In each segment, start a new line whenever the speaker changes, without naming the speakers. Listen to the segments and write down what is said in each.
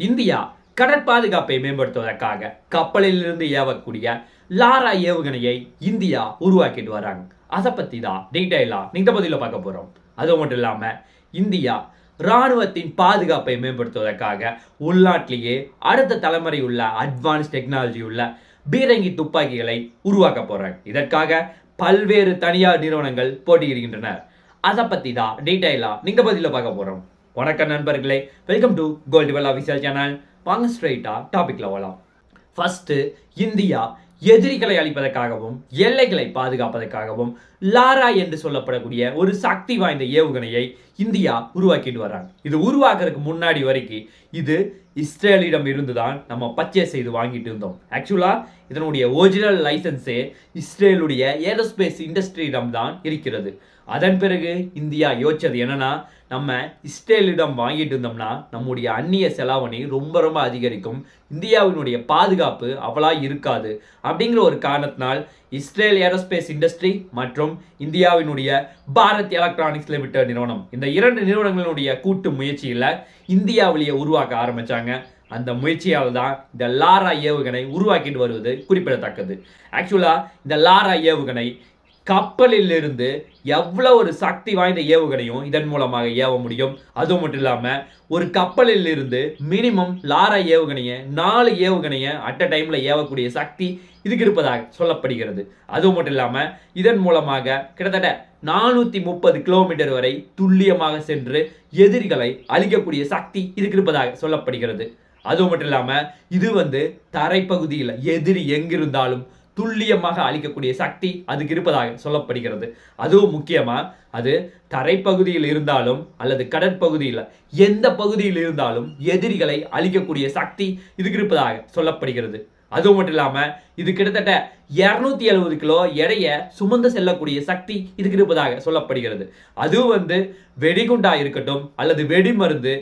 India கடற்பாதுகாப்பை மேம்படுத்துவதற்காக கப்பலில் இருந்து ஏவக்கூடிய லாரா ஏவுகணையை இந்தியா உருவாக்கிட்டு வராங்க. அதை பற்றி தான் டீட்டெயிலாக இந்த பதிலில் பார்க்க போகிறோம் அது மட்டும் இல்லாமல் இந்தியா ராணுவத்தின் பாதுகாப்பை மேம்படுத்துவதற்காக உள்நாட்டிலேயே அடுத்த தலைமுறை உள்ள அட்வான்ஸ் டெக்னாலஜி உள்ள பீரங்கி துப்பாக்கிகளை உருவாக்க போகிறாங்க இதற்காக பல்வேறு தனியார் நிறுவனங்கள் போட்டியிடுகின்றனர். அதை பற்றி தான் டீட்டெயிலாக நீங்கள் பதிலில் பார்க்க போகிறோம் வணக்கம் நண்பர்களே. Welcome to gold well official channel வாங்க ஸ்ட்ரைட்டா டாபிக்ல வரலாம் ஃபர்ஸ்ட் இந்தியா எதிரிகளை அழிப்பதற்காகவும் எல்லைகளை பாதுகாப்பதற்காகவும் லாரா என்று சொல்லப்படக்கூடிய ஒரு சக்தி வாய்ந்த ஏவுகணையை இந்தியா உருவாக்கிட்டு வர்றாங்க. இது உருவாக்குறதுக்கு முன்னாடி வரைக்கும் இது இஸ்ரேலிடம் இருந்து தான் நம்ம பர்ச்சேஸ் செய்து வாங்கிட்டு இருந்தோம். ஆக்சுவலாக இதனுடைய ஒரிஜினல் லைசன்ஸே இஸ்ரேலுடைய ஏரோஸ்பேஸ் இண்டஸ்ட்ரியிடம் தான் இருக்கிறது. அதன் பிறகு இந்தியா யோசிச்சது என்னன்னா நம்ம இஸ்ரேலிடம் வாங்கிட்டு இருந்தோம்னா நம்முடைய அந்நிய செலாவணி ரொம்ப ரொம்ப அதிகரிக்கும். இந்தியாவினுடைய பாதுகாப்பு அவ்வளா இருக்காது. அப்படிங்கிற ஒரு காரணத்தினால் இஸ்ரேல் ஏரோஸ்பேஸ் இண்டஸ்ட்ரி மற்றும் இந்தியாவினுடைய பாரத் எலக்ட்ரானிக்ஸ் லிமிடெட் நிறுவனம் இந்த இரண்டு நிறுவனங்களுடைய கூட்டு முயற்சியில் இந்தியாவிலேயே உருவாக்க ஆரம்பிச்சாங்க. அந்த முயற்சியால் தான் இந்த லாரா ஏவுகணை உருவாக்கிட்டு வருவது குறிப்பிடத்தக்கது. ஆக்சுவலாக இந்த லாரா ஏவுகணை கப்பலில் இருந்து எவ்வளோ ஒரு சக்தி வாய்ந்த ஏவுகணையும் இதன் மூலமாக ஏவ முடியும்? அதுவும் மட்டும் இல்லாமல் ஒரு கப்பலில் இருந்து மினிமம் லாரா ஏவுகணையை நாலு ஏவுகணையை அட் அ டைமில் ஏவக்கூடிய சக்தி இதுக்கு இருப்பதாக சொல்லப்படுகிறது. அதுவும் மட்டும் இல்லாமல் இதன் மூலமாக கிட்டத்தட்ட நானூற்றி முப்பது கிலோமீட்டர் வரை துல்லியமாக சென்று எதிரிகளை அழிக்கக்கூடிய சக்தி இதுக்கு இருப்பதாக சொல்லப்படுகிறது. அதுவும் மட்டும் இல்லாமல் இது வந்து தரைப்பகுதியில் எதிரி எங்கிருந்தாலும் துல்லியமாக அளிக்கக்கூடிய சக்தி அதுக்கு இருப்பதாக சொல்லப்படுகிறது. அதுவும் முக்கியமாக அது தரைப்பகுதியில் இருந்தாலும் அல்லது கடற்பகுதியில் எந்த பகுதியில் இருந்தாலும் எதிரிகளை அழிக்கக்கூடிய சக்தி இதுக்கு இருப்பதாக சொல்லப்படுகிறது. அதுவும் மட்டும் இல்லாமல் இது கிட்டத்தட்ட இரநூத்தி எழுபது கிலோ எடைய சுமந்து செல்லக்கூடிய சக்தி இதுக்கு இருப்பதாக சொல்லப்படுகிறது. அதுவும் வந்து வெடிகுண்டா இருக்கட்டும் அல்லது வெடிமருந்து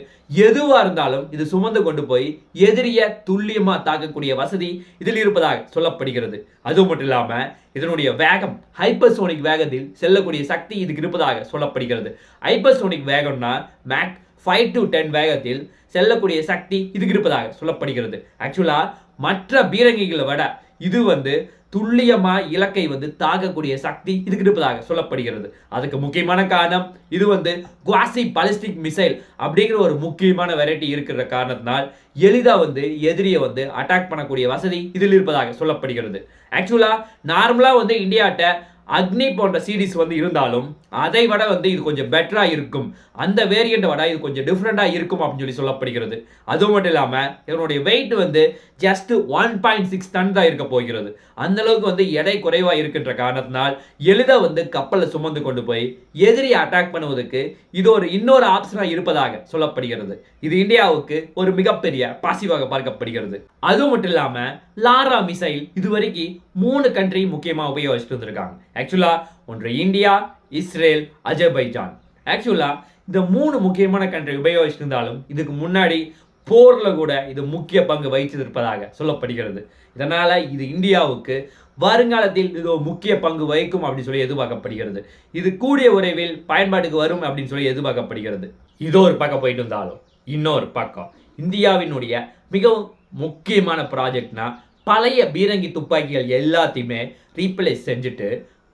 எதுவாக இருந்தாலும் இது சுமந்து கொண்டு போய் எதிரிய துல்லியமாக தாக்கக்கூடிய வசதி இதில் இருப்பதாக சொல்லப்படுகிறது. அதுவும் மட்டும் இல்லாமல் இதனுடைய வேகம் ஹைப்பர்சோனிக் வேகத்தில் செல்லக்கூடிய சக்தி இதுக்கு இருப்பதாக சொல்லப்படுகிறது. ஹைப்பர்சோனிக் வேகம்னா மேக் ஃபைவ் டு டென் வேகத்தில் செல்லக்கூடிய சக்தி இதுக்கு இருப்பதாக சொல்லப்படுகிறது. ஆக்சுவலாக மற்ற பீரங்கிகளை விட இது வந்து துல்லியமா இலக்கை வந்து தாக்கக்கூடிய சக்தி இதுக்கு இருப்பதாக சொல்லப்படுகிறது. அதுக்கு முக்கியமான காரணம் இது வந்து குவாசி பாலிஸ்டிக் மிசைல் அப்படிங்கிற ஒரு முக்கியமான வெரைட்டி இருக்கிற காரணத்தினால் எளிதாக வந்து எதிரியை வந்து அட்டாக் பண்ணக்கூடிய வசதி இதில் இருப்பதாக சொல்லப்படுகிறது. ஆக்சுவலாக நார்மலாக வந்து இந்தியாட்ட அக்னி போன்ற சீரிஸ் வந்து இருந்தாலும் அதை விட வந்து இது கொஞ்சம் பெட்டராக இருக்கும். அந்த வேரியண்ட்டை விட இது கொஞ்சம் டிஃப்ரெண்ட்டாக இருக்கும் அப்படின்னு சொல்லி சொல்லப்படுகிறது. அது மட்டும் இல்லாமல் இதனுடைய வெயிட் வந்து just one point six ton தான் இருக்க போகிறது. அந்த அளவுக்கு வந்து எடை குறைவாக இருக்கின்ற காரணத்தினால் எளிதா வந்து கப்பலை சுமந்து கொண்டு போய் எதிரியை அட்டாக் பண்ணுவதற்கு இது ஒரு இன்னொரு ஆப்ஷனாக இருப்பதாக சொல்லப்படுகிறது. இது இந்தியாவுக்கு ஒரு மிகப்பெரிய பாசிவாக பார்க்கப்படுகிறது. அது மட்டும் இல்லாமல் லாரா மிசைல் இதுவரைக்கும் மூணு கண்ட்ரி முக்கியமாக உபயோகிச்சுட்டு வந்திருக்காங்க. ஆக்சுவலா ஒன்று இந்தியா இஸ்ரேல் அஜர்பைஜான். ஆக்சுவலா இந்த மூணு முக்கியமான கண்ட்ரி உபயோகிச்சுட்டு இருந்தாலும் இதுக்கு முன்னாடி போரில் கூட இது முக்கிய பங்கு வகித்திருப்பதாக சொல்லப்படுகிறது. இதனால் இது இந்தியாவுக்கு வருங்காலத்தில் இது ஒரு முக்கிய பங்கு வகிக்கும் அப்படின்னு சொல்லி எதிர்பார்க்கப்படுகிறது. இது கூடிய விரைவில் பயன்பாட்டுக்கு வரும் அப்படின்னு சொல்லி எதிர்பார்க்கப்படுகிறது. இதோ ஒரு பக்கம் போயிட்டு இருந்தாலும் இன்னொரு பக்கம். இந்தியாவினுடைய மிகவும் முக்கியமான ப்ராஜெக்ட்னா பழைய பீரங்கி துப்பாக்கிகள் எல்லாத்தையுமே ரீப்ளேஸ் செஞ்சுட்டு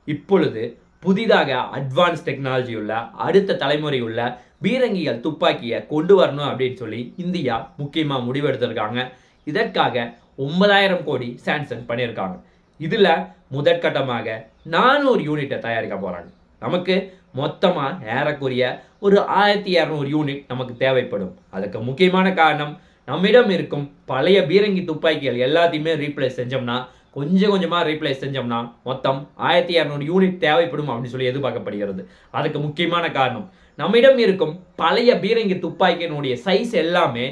இப்பொழுது புதிதாக அட்வான்ஸ் டெக்னாலஜி உள்ள அடுத்த தலைமுறை உள்ள பீரங்கிகள் துப்பாக்கியை கொண்டு வரணும் அப்படின்னு சொல்லி இந்தியா முக்கியமாக முடிவெடுத்திருக்காங்க. இதற்காக ஒன்பதாயிரம் கோடி சாங்ஷன் பண்ணியிருக்காங்க. இதில் முதற்கட்டமாக நானூறு யூனிட்டை தயாரிக்க போகிறாங்க நமக்கு மொத்தமாக ஏறக்குரிய ஒரு ஆயிரத்தி இரநூறு யூனிட் நமக்கு தேவைப்படும். அதுக்கு முக்கியமான காரணம் நம்மிடம் இருக்கும் பழைய பீரங்கி துப்பாக்கிகள் எல்லாத்தையுமே ரீப்ளேஸ் செஞ்சோம்னா கொஞ்சம் கொஞ்சமாக ரீப்ளேஸ் செஞ்சோம்னா மொத்தம் ஆயிரத்தி இரநூறு யூனிட் தேவைப்படும் அப்படின்னு சொல்லி எதிர்பார்க்கப்படுகிறது. அதுக்கு முக்கியமான காரணம் நம்மிடம் இருக்கும் பழைய பீரங்கி துப்பாக்கியினுடைய சைஸ் எல்லாமே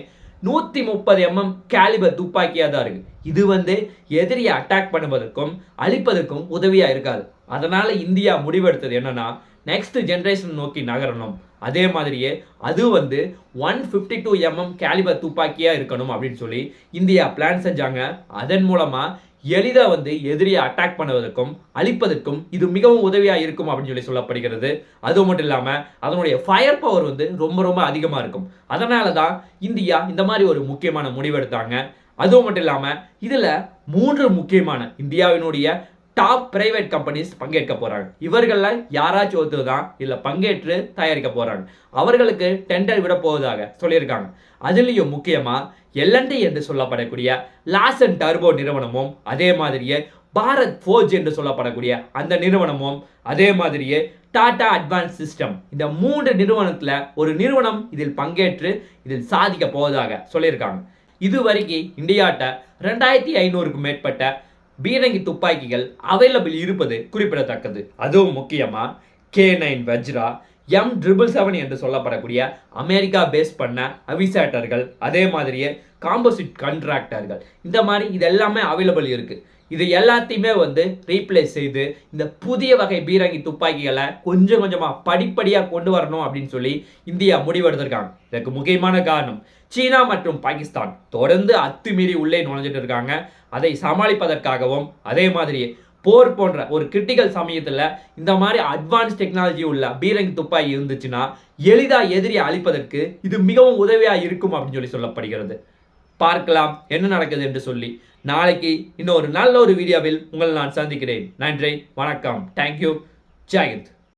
நூற்றி முப்பது எம்எம் கேலிபர் துப்பாக்கியாக தான் இருக்கு. இது வந்து எதிரியை அட்டாக் பண்ணுவதற்கும் அழிப்பதற்கும் உதவியாக இருக்காது. அதனால் இந்தியா முடிவெடுத்தது என்னென்னா நெக்ஸ்ட் ஜென்ரேஷன் நோக்கி நகரணும். அதே மாதிரியே அது வந்து one fifty two MM calibre துப்பாக்கியாக இருக்கணும் அப்படின்னு சொல்லி இந்தியா பிளான் செஞ்சாங்க. அதன் மூலமாக எளிதாக வந்து எதிரியை அட்டாக் பண்ணுவதற்கும் அழிப்பதற்கும் இது மிகவும் உதவியாக இருக்கும் அப்படின்னு சொல்லி சொல்லப்படுகிறது. அது மட்டும் இல்லாமல் அதனுடைய ஃபயர் பவர் வந்து ரொம்ப ரொம்ப அதிகமாக இருக்கும். அதனால தான் இந்தியா இந்த மாதிரி ஒரு முக்கியமான முடிவெடுத்தாங்க. அதுவும் மட்டும் இல்லாமல் இதில் மூன்று முக்கியமான இந்தியாவினுடைய டாப் பிரைவேட் கம்பெனிஸ் பங்கேற்க போகிறாங்க இவர்களில் யாராச்சும் ஒருத்தர் தான் இதில் பங்கேற்று தயாரிக்க போகிறாங்க அவர்களுக்கு டெண்டர் விட போவதாக சொல்லியிருக்காங்க. அதுலேயும் முக்கியமாக எல்என்டி என்று சொல்லப்படக்கூடிய லாஸ் அண்ட் டர்போ நிறுவனமும் அதே மாதிரியே பாரத் ஃபோர்ஜ் என்று சொல்லப்படக்கூடிய அந்த நிறுவனமும் அதே மாதிரியே டாடா அட்வான்ஸ் சிஸ்டம் இந்த மூன்று நிறுவனத்தில் ஒரு நிறுவனம் இதில் பங்கேற்று இதில் சாதிக்க போவதாக சொல்லியிருக்காங்க. இது வரைக்கும் இந்தியாட்ட ரெண்டாயிரத்தி ஐநூறுக்கும் மேற்பட்ட பீரங்கி துப்பாக்கிகள் அவைலபிள் இருப்பது குறிப்பிடத்தக்கது. அதுவும் முக்கியமாக K nine Vajra M triple seven என்று சொல்லப்படக்கூடிய அமெரிக்கா பேஸ் பண்ண அவிசேட்டர்கள் அதே மாதிரியே காம்போசிட் கண்ட்ராக்டர்கள் இந்த மாதிரி இது எல்லாமே அவைலபிள் இருக்குது இது எல்லாத்தையுமே வந்து ரீப்ளேஸ் செய்து இந்த புதிய வகை பீரங்கி துப்பாக்கிகளை கொஞ்சம் கொஞ்சமாக படிப்படியாக கொண்டு வரணும் அப்படின்னு சொல்லி இந்தியா முடிவெடுத்திருக்காங்க. இதற்கு முக்கியமான காரணம் சீனா மற்றும் பாகிஸ்தான் தொடர்ந்து அத்துமீறி உள்ளே நுழைஞ்சிட்டு இருக்காங்க. அதை சமாளிப்பதற்காகவும் அதே மாதிரி போர் போன்ற ஒரு கிரிட்டிக்கல் சமயத்தில் இந்த மாதிரி அட்வான்ஸ் டெக்னாலஜி உள்ள பீரங்கி துப்பாக்கி இருந்துச்சுன்னா எளிதாக எதிரியை அழிப்பதற்கு இது மிகவும் உதவியாக இருக்கும் அப்படின்னு சொல்லி சொல்லப்படுகிறது. பார்க்கலாம் என்ன நடக்குது என்று சொல்லி. நாளைக்கு இன்னொரு நல்ல ஒரு வீடியோவில் உங்களை நான் சந்திக்கிறேன். நன்றி வணக்கம். தேங்க்யூ ஜெயந்த்